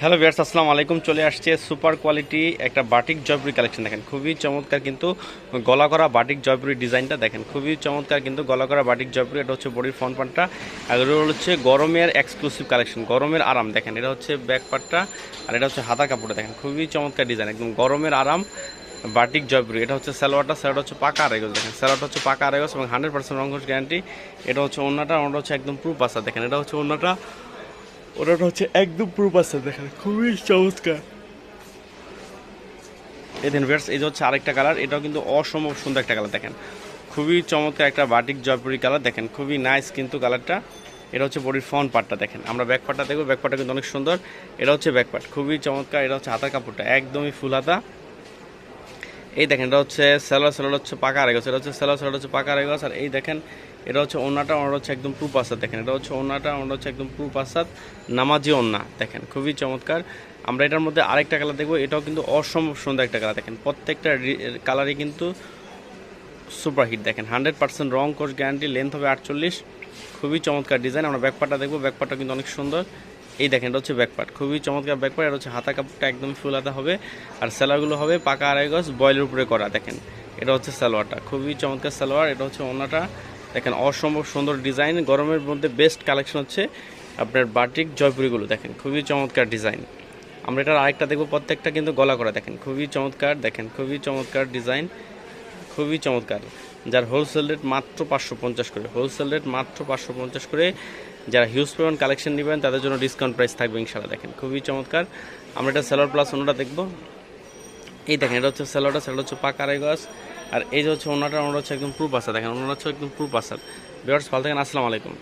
Hello বিয়ার্স আসসালামু আলাইকুম। চলে আসছে সুপার কোয়ালিটি একটা বাটিক জয়পুরি কালেকশন। দেখেন, খুবই চমৎকার কিন্তু গলা করা বাটিক জয়পুরি ডিজাইনটা। দেখেন, খুবই চমৎকার কিন্তু গলা করা বাটিক জয়পুরি। এটা হচ্ছে বডির ফ্রন্ট পার্টটা। আর এটা হচ্ছে গরমের এক্সক্লুসিভ কালেকশন গরমের আরাম। দেখেন, এটা হচ্ছে ব্যাক পার্টটা আর এটা হচ্ছে হাতা কাপড়টা। দেখেন, খুবই চমৎকার ডিজাইন একদম গরমের আরাম বাটিক জয়পুরি। এটা হচ্ছে সালোয়ারটা সালোয়ারটা হচ্ছে পাকা আড়াইগজ দেখেন, সালোয়ারটা হচ্ছে পাকা আড়াইগজ এবং হান্ড্রেড পার্সেন্ট রঙ্গস গ্যারান্টি এটা হচ্ছে অন্যটা অন্যটা হচ্ছে একদম প্রুফ আসা দেখেন, এটা হচ্ছে অন্যটা ওটা হচ্ছে একদম প্রুফ আছে, দেখেন, খুবই চমৎকার। এদিন দেখেন ভিউয়ার্স এই যে হচ্ছে আরেকটা কালার এটাও কিন্তু অসম্ভব সুন্দর একটা কালার দেখেন। খুবই চমৎকার একটা বাটিক জয়পুরি কালার দেখেন, খুবই নাইস কিন্তু কালারটা এটা হচ্ছে বডির ফ্রন্ট পার্টটা দেখেন, আমরা ব্যাক পার্টটা দেখব ব্যাক পার্টটা কিন্তু অনেক সুন্দর। এটা হচ্ছে ব্যাক পার্ট খুবই চমৎকার, এটা হচ্ছে হাতা কাপড়টা, একদমই ফুল হাতা। এই দেখেন, এটা হচ্ছে স্যালোয়ার স্যালোয়ার হচ্ছে পাকা আড়াই এটা হচ্ছে স্যালোয়ার স্যালোয়ার হচ্ছে পাকা আড়াই আর এই দেখেন, এটা হচ্ছে ওনাটা ওনাটা হচ্ছে একদম প্রুফ আসাদ, দেখেন, এটা হচ্ছে ওনাটা ওনাটা হচ্ছে একদম প্রুফ আসাদ, নামাজি ওন্না, দেখেন, খুবই চমৎকার। আমরা এটার মধ্যে আরেকটা কালার দেখব, এটাও কিন্তু অসম্ভব সুন্দর একটা কালার দেখেন, প্রত্যেকটা কালারই কিন্তু সুপার হিট দেখেন হান্ড্রেড পার্সেন্ট রং কোর্স গ্যারান্টি লেন্থ হবে আটচল্লিশ, খুবই চমৎকার ডিজাইন আমরা ব্যাকপার্টটা দেখব ব্যাকপার্টটা কিন্তু অনেক সুন্দর। এই দেখেন, এটা হচ্ছে ব্যাকপার্ট খুবই চমৎকার ব্যাকপার্ট এটা হচ্ছে হাতা কাপড়টা একদম ফুল হাতা হবে। আর স্যালোয়ারগুলো হবে পাকা আড়াই গজ বয়েলের উপরে করা, দেখেন। এটা হচ্ছে সালোয়ারটা, খুবই চমৎকার সালোয়ার, এটা হচ্ছে ওনাটা দেখেন, অসম্ভব সুন্দর ডিজাইন গরমের মধ্যে বেস্ট কালেকশন হচ্ছে আপনার বাটিক জয়পুরিগুলো, দেখেন। খুবই চমৎকার ডিজাইন আমরা এটার আরেকটা দেখব, প্রত্যেকটা কিন্তু গলা করা, দেখেন। খুবই চমৎকার, দেখেন, খুবই চমৎকার ডিজাইন খুবই চমৎকার। যার হোলসেল রেট মাত্র পাঁচশো পঞ্চাশ করে। হোলসেল রেট মাত্র পাঁচশো পঞ্চাশ করে যারা হিউজ পরিমাণ কালেকশন নেবেন, তাদের জন্য ডিসকাউন্ট প্রাইস থাকবে ইনশাল্লাহ দেখেন, খুবই চমৎকার। আমরা এটা সেলার প্লাস অন্যটা দেখব। এই দেখেন, এটা হচ্ছে সেলোটা সেটা হচ্ছে পাকা গজ আর এই যে হচ্ছে ওনাটা ওনার হচ্ছে একদম প্রুফ আসা দেখেন ওনার হচ্ছে একদম প্রুফ আসার বিরাট ভালো থাকেন, আসসালামু আলাইকুম।